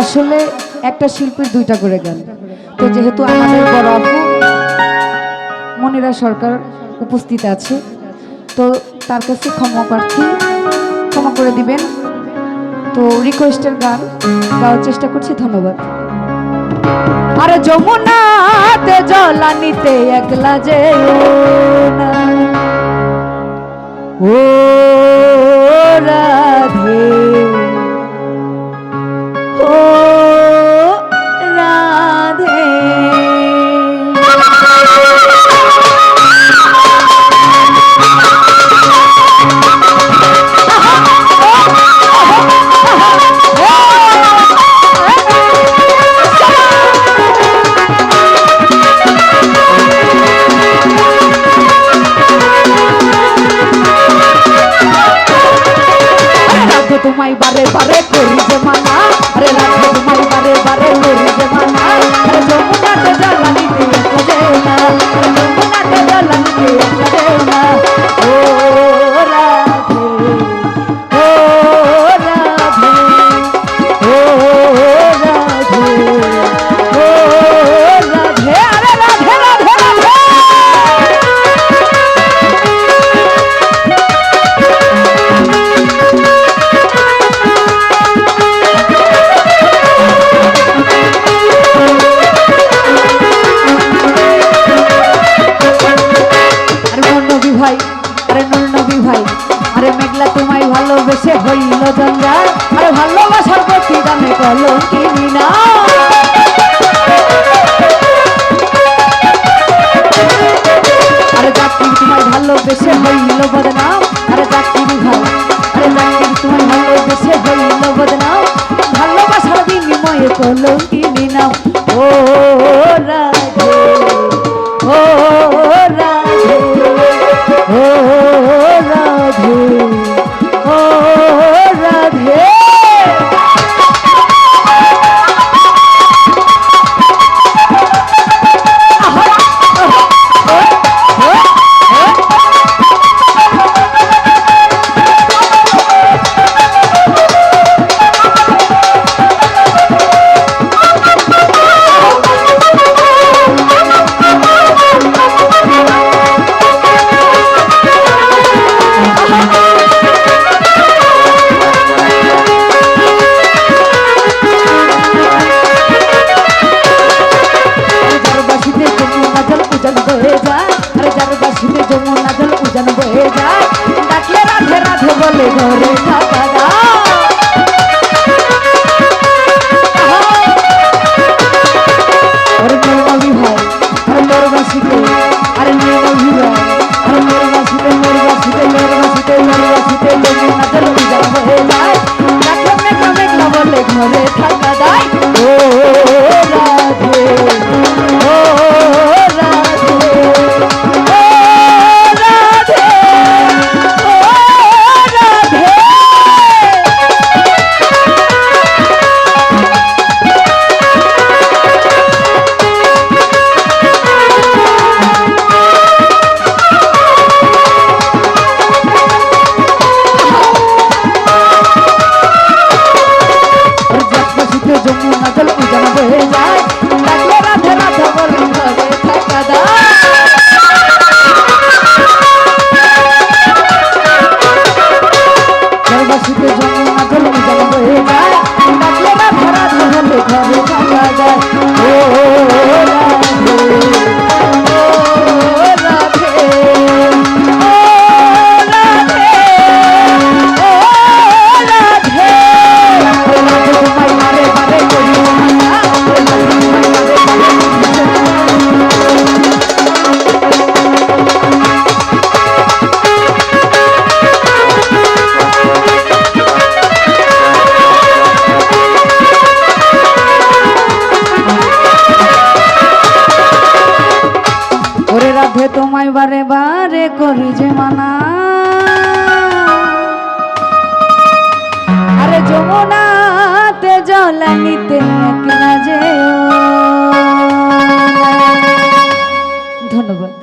আসলে একটা শিল্পীর দুইটা করে গান। তো যেহেতু আমাদের বড় আপু, মনিরা সরকার উপস্থিত আছে, তো তার কাছে ক্ষমা প্রার্থী, ক্ষমা করে দিবেন। তো রিকোয়েস্টের গান গাওয়ার চেষ্টা করছি, ধন্যবাদ। আর যমুনাতে জলানিতে একলা যে ও রা তোমায় বারে বারে করি যে মানা আরে মেঘলা তোমায় ভালোবেসে হইল জঞ্জাল। আরে ভালোবাসার প্রতি দামে কলঙ্কিনী না। হয়ে যায় ডাকলে রাধে রাধে বলে ঘরে থাক মধ্যে তোমায় বারে বারে করি যে মানা। আরে যমুনাতে জলানিতে একলা যেও। ধন্যবাদ।